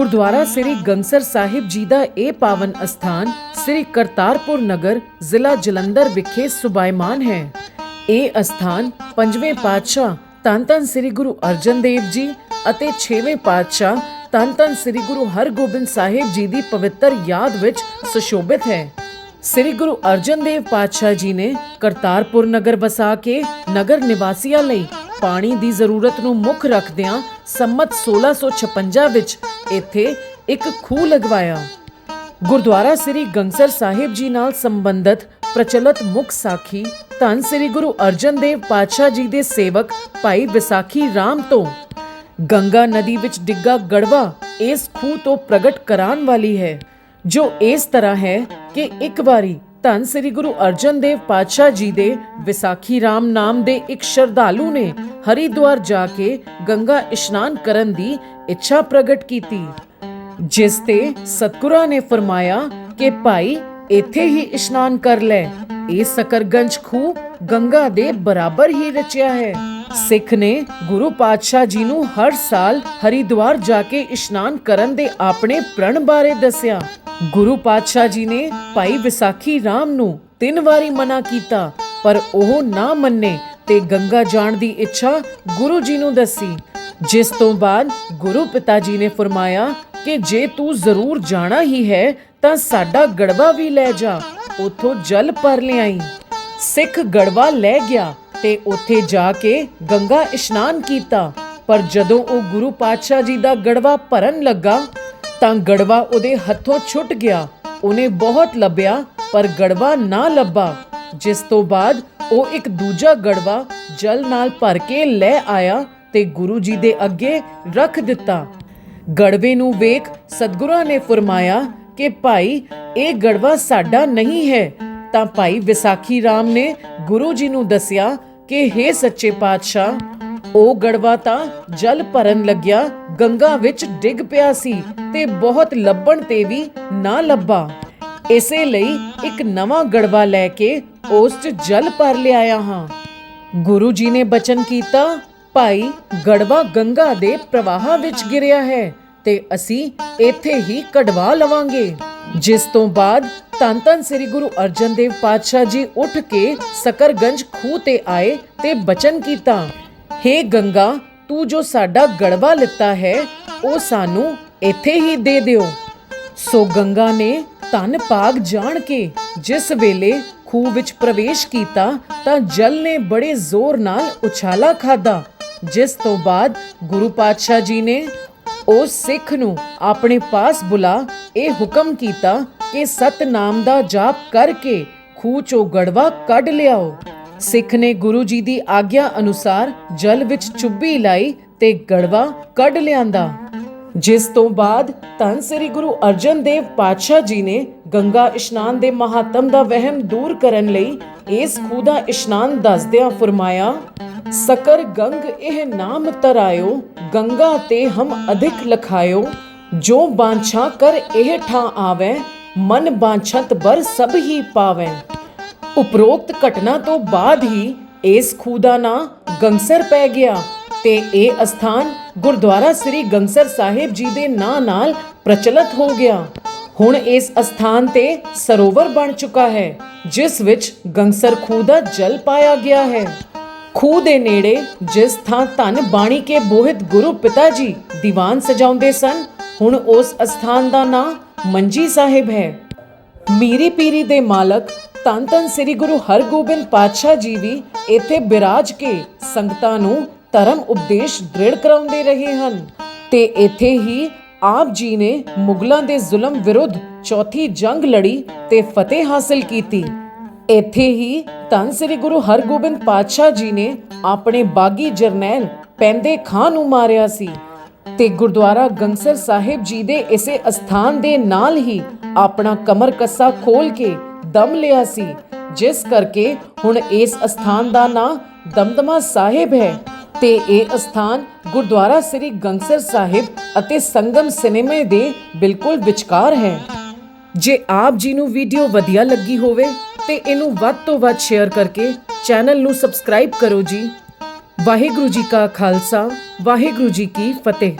ਗੁਰਦੁਆਰਾ ਸ੍ਰੀ ਗੰਗਸਰ ਸਾਹਿਬ ਜੀ ਦਾ ਇਹ ਪਾਵਨ ਅਸਥਾਨ ਸ੍ਰੀ ਕਰਤਾਰਪੁਰ ਨਗਰ ਜ਼ਿਲ੍ਹਾ ਜਲੰਧਰ ਵਿਖੇ ਸੁਭਾਇਮਾਨ ਹੈ। ਇਹ ਅਸਥਾਨ ਪੰਜਵੇਂ ਪਾਤਸ਼ਾਹ ਧੰਨ ਧੰਨ ਸ੍ਰੀ ਗੁਰੂ ਅਰਜਨ ਦੇਵ ਜੀ ਅਤੇ ਛੇਵੇਂ ਪਾਤਸ਼ਾਹ ਧੰਨ ਧੰਨ ਸ੍ਰੀ ਗੁਰੂ ਹਰਗੋਬਿੰਦ ਸਾਹਿਬ ਜੀ ਦੀ ਪਵਿੱਤਰ ਯਾਦ ਵਿੱਚ ਸੁਸ਼ੋਭਿਤ ਹੈ। ਸ੍ਰੀ ਗੁਰੂ ਅਰਜਨ ਦੇਵ ਪਾਤਸ਼ਾਹ ਜੀ ਨੇ ਕਰਤਾਰਪੁਰ ਨਗਰ ਵਸਾ ਕੇ ਨਗਰ ਨਿਵਾਸੀਆਂ ਲਈ ਪਾਣੀ ਦੀ ਜ਼ਰੂਰਤ ਨੂੰ ਮੁੱਖ ਰੱਖਦਿਆਂ ਸੰਮਤ 1656 ਵਿੱਚ ਇੱਥੇ ਇੱਕ ਖੂਹ ਲਗਵਾਇਆ। ਗੁਰਦੁਆਰਾ ਸ੍ਰੀ ਗੰਗਸਰ ਸਾਹਿਬ ਜੀ ਨਾਲ ਸੰਬੰਧਿਤ ਪ੍ਰਚਲਿਤ ਮੁੱਖ ਸਾਖੀ ਧੰਨ ਸ੍ਰੀ ਗੁਰੂ ਅਰਜਨ ਦੇਵ ਪਾਤਸ਼ਾਹ ਜੀ ਦੇ ਸੇਵਕ ਭਾਈ ਵਿਸਾਖੀ ਰਾਮ ਤੋਂ ਗੰਗਾ ਨਦੀ ਵਿੱਚ ਡਿੱਗਾ ਗੜਵਾ ਇਸ ਖੂਹ ਤੋਂ ਪ੍ਰਗਟ ਕਰਾਉਣ ਵਾਲੀ ਹੈ, ਜੋ ਇਸ ਤਰ੍ਹਾਂ ਹੈ ਕਿ ਇੱਕ ਵਾਰੀ ਧੰਨ ਸ੍ਰੀ ਗੁਰੂ ਅਰਜਨ ਦੇਵ ਪਾਤਸ਼ਾਹ ਜੀ ਦੇ ਵਿਸਾਖੀ ਰਾਮ ਨਾਮ ਦੇ ਇੱਕ ਸ਼ਰਧਾਲੂ ਨੇ ਹਰਿਦੁਆਰ ਜਾ ਕੇ ਗੰਗਾ ਇਸ਼ਨਾਨ ਕਰਨ ਦੀ ਇੱਛਾ ਪ੍ਰਗਟ ਕੀਤੀ, ਜਿਸ ਤੇ ਸਤਗੁਰਾਂ ਨੇ ਫਰਮਾਇਆ ਕਿ ਭਾਈ ਇੱਥੇ ਹੀ ਇਸ਼ਨਾਨ ਕਰ ਲੈ। ਇਹ ਸਕਰਗੰਜ ਖੂਹ ਗੰਗਾ ਦੇ ਬਰਾਬਰ ਹੀ ਰਚਿਆ ਹੈ। ਸਿੱਖ ਨੇ ਗੁਰੂ ਪਾਤਸ਼ਾਹ ਜੀ ਨੂੰ ਹਰ ਸਾਲ ਹਰਿਦੁਆਰ ਜਾ ਕੇ ਇਸ਼ਨਾਨ ਕਰਨ ਦੇ ਆਪਣੇ ਪ੍ਰਣ ਬਾਰੇ ਦੱਸਿਆ। ਗੁਰੂ ਪਾਤਸ਼ਾਹ ਜੀ ਨੇ ਭਾਈ ਵਿਸਾਖੀ ਰਾਮ ਨੂੰ ਤਿੰਨ ਵਾਰੀ ਮਨਾ ਕੀਤਾ, ਪਰ ਉਹ ਨਾ ਮੰਨੇ ਤੇ ਗੰਗਾ ਜਾਣ ਦੀ ਇੱਛਾ ਗੁਰੂ ਜੀ ਨੂੰ ਦੱਸੀ। ਜਿਸ ਤੋਂ ਬਾਅਦ ਗੁਰੂ ਪਿਤਾ ਜੀ ਨੇ ਫਰਮਾਇਆ ਕਿ ਜੇ ਤੂੰ ਜ਼ਰੂਰ ਜਾਣਾ ਹੀ ਹੈ, ਤਾਂ ਸਾਡਾ ਗੜਵਾ ਵੀ ਲੈ ਜਾ, ਉਥੋਂ ਜਲ ਭਰ ਲਿਆਈ। ਸਿੱਖ ਗੜਵਾ ਲੈ ਗਿਆ ਤੇ ਉੱਥੇ ਜਾ ਕੇ ਗੰਗਾ ਇਸ਼ਨਾਨ ਕੀਤਾ, ਪਰ ਜਦੋਂ ਉਹ ਗੁਰੂ ਪਾਤਸ਼ਾਹ ਜੀ ਦਾ ਗੜਵਾ ਭਰਨ ਲੱਗਾ ਤਾਂ ਗੜਵਾ ਉਹਦੇ ਹੱਥੋਂ ਛੁੱਟ ਗਿਆ। ਉਹਨੇ ਬਹੁਤ ਲੱਭਿਆ, ਪਰ ਗੜਵਾ ਨਾ ਲੱਭਾ। ਜਿਸ ਤੋਂ ਬਾਅਦ ਉਹ ਇੱਕ ਦੂਜਾ ਗੜਵਾ ਜਲ ਨਾਲ ਭਰ ਕੇ ਲੈ ਆਇਆ ਤੇ ਗੁਰੂ ਜੀ ਦੇ ਅੱਗੇ ਰੱਖ ਦਿੱਤਾ। ਗੜਵੇ ਨੂੰ ਵੇਖ ਸਤਗੁਰਾਂ ਨੇ ਫਰਮਾਇਆ ਕਿ ਭਾਈ, ਇਹ ਗੜਵਾ ਸਾਡਾ ਨਹੀਂ ਹੈ। ਤਾਂ ਭਾਈ ਵਿਸਾਖੀ ਰਾਮ ਨੇ ਗੁਰੂ ਜੀ ਨੂੰ ਦੱਸਿਆ ਕਿ हे ਸੱਚੇ ਪਾਤਸ਼ਾਹ ਉਹ ਗੜਵਾ ਤਾਂ ਜਲ ਭਰਨ ਲੱਗਿਆ, ਗੰਗਾ ਵਿੱਚ ਡਿੱਗ ਪਿਆ ਸੀ ਤੇ ਬਹੁਤ ਲੱਭਣ ਤੇ ਵੀ ਨਾ ਲੱਭਾ। ਇਸੇ ਲਈ ਇੱਕ ਨਵਾਂ ਗੜਵਾ ਲੈ ਕੇ ਉਸ 'ਚ ਜਲ ਭਰ ਲਿਆਇਆ ਹਾਂ। ਗੁਰੂ ਜੀ ਨੇ ਬਚਨ ਕੀਤਾ, ਭਾਈ, ਗੜਵਾ ਗੰਗਾ ਦੇ ਪ੍ਰਵਾਹ ਵਿੱਚ ਗਿਰਿਆ ਹੈ ਤੇ ਅਸੀਂ ਇੱਥੇ ਹੀ ਕਢਵਾ ਲਵਾਂਗੇ। ਜਿਸ ਤੋਂ ਬਾਅਦ ਧੰਨ ਧੰਨ ਸ੍ਰੀ ਗੁਰੂ ਅਰਜਨ ਦੇਵ ਪਾਤਸ਼ਾਹ ਜੀ ਉੱਠ ਕੇ ਸਕਰਗੰਜ ਖੂਹ ਤੇ ਆਏ ਤੇ ਬਚਨ ਕੀਤਾ हे ਗੰਗਾ, ਤੂੰ ਜੋ ਸਾਡਾ ਗੜਵਾ ਲਿੱਤਾ ਹੈ, ਉਹ ਸਾਨੂੰ ਇੱਥੇ ਹੀ ਦੇ ਦਿਓ। ਸੋ ਗੰਗਾ ਨੇ ਧਨ ਭਾਗ ਜਾਣ ਕੇ ਜਿਸ ਵੇਲੇ ਖੂਹ ਵਿੱਚ ਪ੍ਰਵੇਸ਼ ਕੀਤਾ, ਤਾਂ ਜਲ ਨੇ ਬੜੇ ਜ਼ੋਰ ਨਾਲ ਉਛਾਲਾ ਖਾਦਾ ਜਿਸ ਤੋਂ ਬਾਅਦ ਗੁਰੂ ਪਾਤਸ਼ਾਹ ਜੀ ਨੇ ਉਸ ਸਿੱਖ ਨੂੰ ਆਪਣੇ ਪਾਸ ਬੁਲਾ ਇਹ ਹੁਕਮ ਕੀਤਾ ਕਿ ਸਤਨਾਮ ਦਾ ਜਾਪ ਕਰਕੇ ਖੂਹ ਚੋਂ ਗੜਵਾ ਕੱਢ ਲਿਆਓ। ਸਿੱਖ ਨੇ ਗੁਰੂ ਜੀ ਦੀ ਆਗਿਆ ਅਨੁਸਾਰ ਜਲ ਵਿੱਚ ਚੁੱਭੀ ਲਾਈ ਤੇ ਗੜਵਾ ਕੱਢ ਲਿਆਂਦਾ। ਜਿਸ ਤੋਂ ਬਾਅਦ ਧੰਨ ਸ੍ਰੀ ਗੁਰੂ ਅਰਜਨ ਦੇਵ ਪਾਤਸ਼ਾਹ ਜੀ ਨੇ ਗੰਗਾ ਇਸ਼ਨਾਨ ਦੇ ਮਹੱਤਮ ਦਾ ਵਹਿਮ ਦੂਰ ਕਰਨ ਲਈ ਇਸ ਖੂਹ ਦਾ ਇਸ਼ਨਾਨ ਦੱਸਦਿਆਂ ਫਰਮਾਇਆ, ਸਕਰ ਗੰਗ ਇਹ ਨਾਮ ਤਰਾਇਓ, ਗੰਗਾ ਤੇ ਹਮ ਅਧਿਕ ਲਖਾਇਓ। ਜੋ ਬਾਂਛਾ ਕਰ ਇਹ ਠਾਂ ਆਵੇ, ਮਨ ਬਾਂਛਤ ਬਰ ਸਭ ਹੀ ਪਾਵੇ। ਉਪਰੋਕਤ ਘਟਨਾ ਤੋਂ ਬਾਅਦ ਹੀ ਇਸ ਖੂਹ ਦਾ ਨਾਂ ਗੰਗਸਰ ਪੈ ਗਿਆ ਤੇ ਇਹ ਅਸਥਾਨ ਗੁਰਦੁਆਰਾ ਸ੍ਰੀ ਗੰਗਸਰ ਸਾਹਿਬ ਜੀ ਦੇ ਨਾਂ ਨਾਲ ਪ੍ਰਚਲਿਤ ਹੋ ਗਿਆ। ਹੁਣ ਇਸ ਅਸਥਾਨ ਤੇ ਸਰੋਵਰ ਬਣ ਚੁੱਕਾ ਹੈ, ਜਿਸ ਵਿੱਚ ਗੰਗਸਰ ਖੂਹ ਦਾ ਜਲ ਪਾਇਆ ਗਿਆ ਹੈ। ਖੂਹ ਦੇ ਨੇੜੇ ਜਿਸ ਥਾਂ ਧੰਨ ਬਾਣੀ ਕੇ ਬੋਹਿਤ ਗੁਰੂ ਪਿਤਾ ਜੀ ਦੀਵਾਨ ਸਜਾਉਂਦੇ ਸਨ, ਹੁਣ ਉਸ ਅਸਥਾਨ ਦਾ ਨਾਂ ਮੰਜੀ ਸਾਹਿਬ ਹੈ। ਮੀਰੀ ਪੀਰੀ ਦੇ ਮਾਲਕ ਧੰਨ ਧੰਨ ਸ੍ਰੀ ਗੁਰੂ ਹਰਗੋਬਿੰਦ ਪਾਤਸ਼ਾਹ ਜੀ ਵੀ ਇੱਥੇ ਬਿਰਾਜ ਕੇ ਸੰਗਤਾਂ ਨੂੰ ਧਰਮ ਉਪਦੇਸ਼ ਦ੍ਰਿੜ ਕਰਾਉਂਦੇ ਰਹੇ ਹਨ। ਤੇ ਇੱਥੇ ਹੀ ਆਪ ਜੀ ਨੇ ਮੁਗਲਾਂ ਦੇ ਜ਼ੁਲਮ ਵਿਰੁੱਧ ਚੌਥੀ ਜੰਗ ਲੜੀ ਤੇ ਫਤਿਹ ਹਾਸਲ ਕੀਤੀ। ਇੱਥੇ ਹੀ ਧੰਨ ਸ੍ਰੀ ਗੁਰੂ ਹਰਗੋਬਿੰਦ ਪਾਤਸ਼ਾਹ ਜੀ ਨੇ ਆਪਣੇ ਬਾਗੀ ਜਰਨੈਲ ਪੈਂਦੇ ਖਾਂ ਨੂੰ ਮਾਰਿਆ ਸੀ ਤੇ ਗੁਰਦੁਆਰਾ ਗੰਗਸਰ ਸਾਹਿਬ ਜੀ ਦੇ ਇਸੇ ਅਸਥਾਨ ਦੇ ਨਾਲ ਹੀ ਆਪਣਾ ਕਮਰ ਕੱਸਾ ਖੋਲ ਕੇ ਦਮ ਲਿਆ ਸੀ। ਜਿਸ ਕਰਕੇ ਹੁਣ ਇਸ ਅਸਥਾਨ ਦਾ ਨਾਂ ਦਮਦਮਾ ਸਾਹਿਬ ਹੈ ਤੇ ਇਹ ਅਸਥਾਨ ਗੁਰਦੁਆਰਾ ਸ੍ਰੀ ਗੰਗਸਰ ਸਾਹਿਬ ਅਤੇ ਸੰਗਮ ਸਿਨੇਮੇ ਦੇ ਬਿਲਕੁਲ ਵਿਚਕਾਰ ਹੈ। ਜੇ ਆਪ ਜੀ ਨੂੰ ਵੀਡੀਓ ਵਧੀਆ ਲੱਗੀ ਹੋਵੇ ਤੇ ਇਹਨੂੰ ਵੱਧ ਤੋਂ ਵੱਧ ਸ਼ੇਅਰ ਕਰਕੇ ਚੈਨਲ ਨੂੰ ਸਬਸਕ੍ਰਾਈਬ ਕਰੋ ਜੀ। ਵਾਹਿਗੁਰੂ ਜੀ ਕਾ ਖਾਲਸਾ, ਵਾਹਿਗੁਰੂ ਜੀ ਕੀ ਫਤਿਹ।